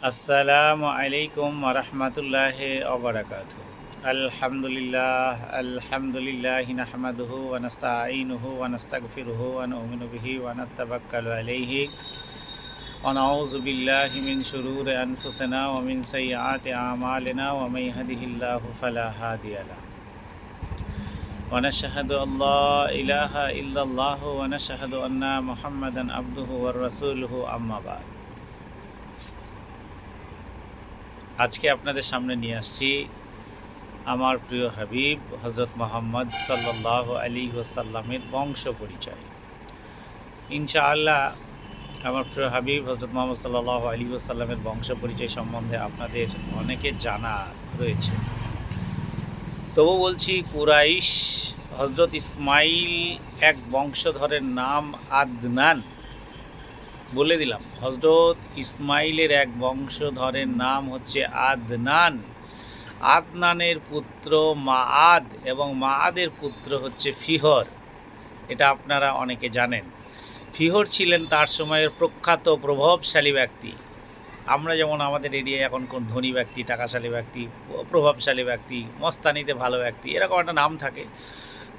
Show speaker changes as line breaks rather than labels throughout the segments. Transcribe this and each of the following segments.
আসসালামু আলাইকুম রহমতুল্লাহ ওবরাকাত আলহামদুলিল্লাহ আলহামদুলিল্লাহ নাহমাদুহু ওয়া নাস্তাঈনুহু ওয়া নাস্তাগফিরুহু ওয়া নু'মিনু বিহি ওয়া নাতাওয়াক্কালু আলাইহি ওয়া নাউযু বিল্লাহি মিন শুরুরি আনফুসিনা ওয়া মিন সাইয়্যাতি আ'মালিনা ওয়া মান ইয়াহদিহিল্লাহু ফালা হাদিয়া লাহু ওয়া নাশহাদু আল্লা ইলাহা ইল্লাল্লাহু ওয়া নাশহাদু আন্না মুহাম্মাদান আবদুহু ওয়া আজকে আপনাদের সামনে নিয়ে আসছি আমার প্রিয় হাবিব হজরত মোহাম্মদ সাল্লাহ আলী ওসাল্লামের বংশ পরিচয়। ইনশাআল্লাহ আমার প্রিয় হাবিব হজরত মোহাম্মদ সাল্লাহ আলী ওসাল্লামের বংশ পরিচয় সম্বন্ধে আপনাদের অনেকের জানা রয়েছে। তবু বলছি, কুরাইশ হজরত ইসমাইল এক বংশধরের নাম আদনান। বলে দিলাম হজরত ইসমাইলের এক বংশধরের নাম হচ্ছে আদনান। আদনানের পুত্র মাআদ এবং মাআদের পুত্র হচ্ছে ফিহর। এটা আপনারা অনেকে জানেন। ফিহর ছিলেন তার সময়ের প্রখ্যাত প্রভাবশালী ব্যক্তি। আমরা যেমন আমাদের এরিয়ায় এখন কোন ধনী ব্যক্তি, টাকাশালী ব্যক্তি, প্রভাবশালী ব্যক্তি, মস্তানিতে ভালো ব্যক্তি, এরকম একটা নাম থাকে।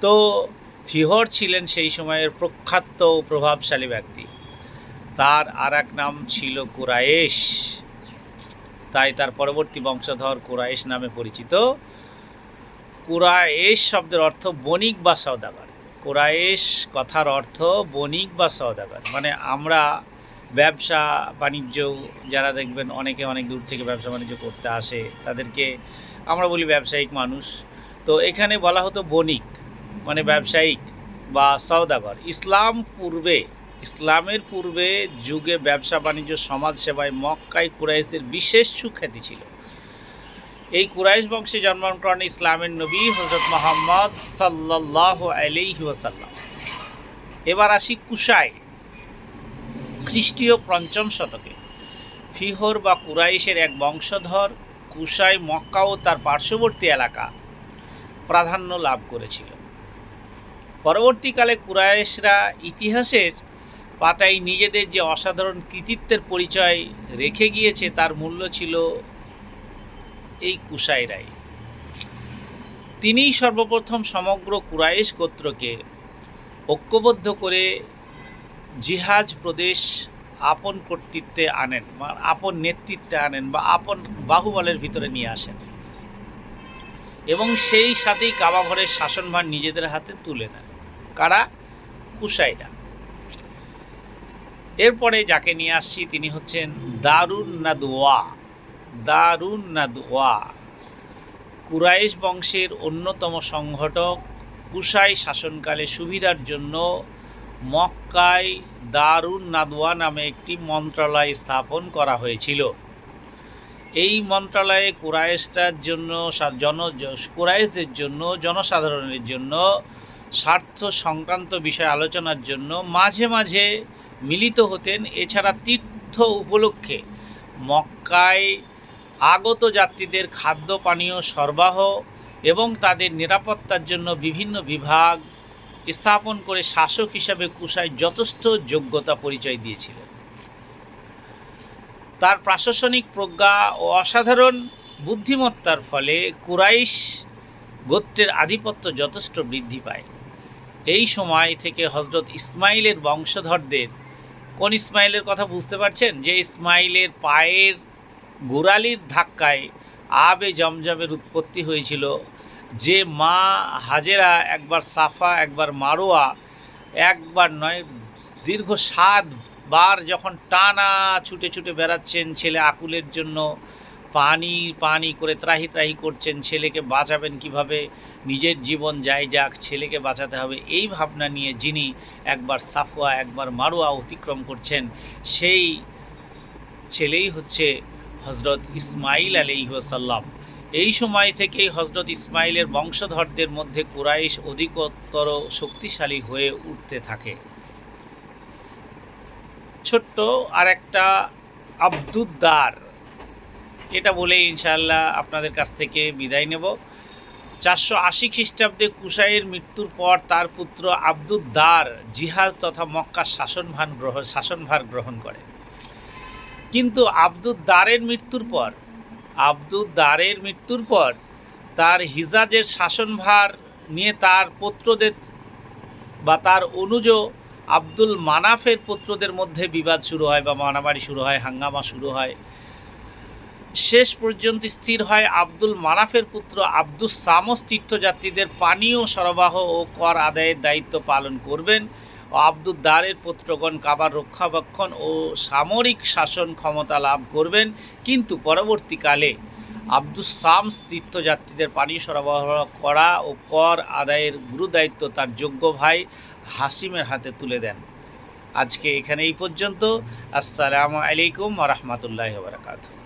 তো ফিহর ছিলেন সেই সময়ের প্রখ্যাত প্রভাবশালী ব্যক্তি। তার আর এক নাম ছিল কুরায়েশ তাই তার পরবর্তী বংশধর কুরায়েশ নামে পরিচিত। কুরায়েশ শব্দের অর্থ বণিক বা সওদাগর। কুরায়েশ কথার অর্থ বণিক বা সওদাগর। মানে আমরা ব্যবসা বাণিজ্য যারা দেখবেন অনেকে অনেক দূর থেকে ব্যবসা বাণিজ্য করতে আসে, তাদেরকে আমরা বলি ব্যবসায়িক মানুষ। তো এখানে বলা হতো বণিক মানে ব্যবসায়িক বা সওদাগর। ইসলাম পূর্বে ইসলামের পূর্বে যুগে ব্যবসা বাণিজ্য সমাজ সেবায় মক্কায় কুরাইশদের বিশেষ সুখ্যাতি ছিল। এই কুরাইশ বংশে জন্মগ্রহণ ইসলামের নবী হজরত মোহাম্মদ সাল্লাহ আলাইহি ওয়াসাল্লাম। এবার আসি কুশায়, খ্রিস্টীয় পঞ্চম শতকে। ফিহর বা কুরাইশের এক বংশধর কুশাই মক্কা ও তার পার্শ্ববর্তী এলাকা প্রাধান্য লাভ করেছিল। পরবর্তীকালে কুরাইশরা ইতিহাসের পাতায় নিজেদের যে অসাধারণ কৃতিত্বের পরিচয় রেখে গিয়েছে, তার মূল্য ছিল এই কুশাইরাই তিনিই সর্বপ্রথম সমগ্র কুরাইশ গোত্রকে ঐক্যবদ্ধ করে জিহাজ প্রদেশ আপন কর্তৃত্বে আনেন বা আপন নেতৃত্বে আনেন বা আপন বাহুবলের ভিতরে নিয়ে আসেন এবং সেই সাথেই কাবাঘরের শাসনভার নিজেদের হাতে তুলে নেন। কারা? কুশাইরা এরপরে যাকে নিয়ে আসছি তিনি হচ্ছেন দারুণ নাদওয়া দারুণ নাদওয়া কুরাইশ বংশের অন্যতম সংগঠক, কুশাই শাসনকালে সুবিধার জন্য মক্কায় দারুণ নাদওয়া নামে একটি মন্ত্রণালয় স্থাপন করা হয়েছিল। এই মন্ত্রণালয়ে কুরাইশটার জন্য জন কুরাইশদের জন্য, জনসাধারণের জন্য স্বার্থ সংক্রান্ত বিষয় আলোচনার জন্য মাঝে মাঝে মিলিত হতেন। এছাড়া তীর্থ উপলক্ষে মক্কায় আগত যাত্রীদের খাদ্য, পানীয় সরবরাহ এবং তাদের নিরাপত্তার জন্য বিভিন্ন বিভাগ স্থাপন করে শাসক হিসাবে কুশায় যথেষ্ট যোগ্যতা পরিচয় দিয়েছিলেন। তার প্রশাসনিক প্রজ্ঞা ও অসাধারণ বুদ্ধিমত্তার ফলে কুরাইশ গোত্রের আধিপত্য যথেষ্ট বৃদ্ধি পায়। এই সময় থেকে হজরত ইসমাইলের বংশধরদের কোন ইসমাইলের কথা বুঝতে পারছেন? যে ইসমাইলের পায়ের গোড়ালির ধাক্কায় আবে জমজমের উৎপত্তি হয়েছিল। যে মা হাজেরা একবার সাফা, একবার মারোয়া, একবার নয়, দীর্ঘ সাত বার যখন টানা ছুটে ছুটে বেড়াচ্ছেন ছেলে আকুলের জন্য পানি পানি করে ত্রাহি ত্রাহি করছেন, ছেলেকে বাঁচাবেন কীভাবে? নিজের জীবন যাই যাক, ছেলেকে বাঁচাতে হবে। এই ভাবনা নিয়ে যিনি একবার সাফুয়া একবার মারোয়া অতিক্রম করছেন, সেই ছেলেই হচ্ছে হজরত ইসমাইল আলিহাসাল্লাম এই সময় থেকেই হজরত ইসমাইলের বংশধরদের মধ্যে কুরাইশ অধিকতর শক্তিশালী হয়ে উঠতে থাকে। ছোট্ট আর একটা আব্দুদ্দার এটা বলে ইনশাআল্লাহ আপনাদের কাছ থেকে বিদায় নেব। চারশো আশি খ্রিস্টাব্দে কুশাইয়ের মৃত্যুর পর তার পুত্র আব্দুদ্দার জিহাজ তথা মক্কা শাসনভার গ্রহণ শাসনভার গ্রহণ করে। কিন্তু আব্দুল দারের মৃত্যুর পর আব্দুল দারের মৃত্যুর পর তার হিজাজের শাসনভার নিয়ে তার পুত্রদের বা তার অনুজ আব্দুল মানাফের পুত্রদের মধ্যে বিবাদ শুরু হয় বা মারামারি শুরু হয়, হাঙ্গামা শুরু হয়। শেষ পর্যন্ত স্থির হয় আব্দুল মানাফের পুত্র আব্দুস সামস তীর্থযাত্রীদের পানীয় সরবরাহ ও কর আদায়ের দায়িত্ব পালন করবেন ও আব্দুল দারের পুত্রগণ কাবার রক্ষাবেক্ষণ ও সামরিক শাসন ক্ষমতা লাভ করবেন। কিন্তু পরবর্তীকালে আব্দুস সামস তীর্থযাত্রীদের পানি সরবরাহ করা ও কর আদায়ের গুরু দায়িত্ব তার যোগ্য ভাই হাসিমের হাতে তুলে দেন। আজকে এখানে এই পর্যন্ত। আসসালামু আলাইকুম রহমতুল্লাহ বারকাতুহ।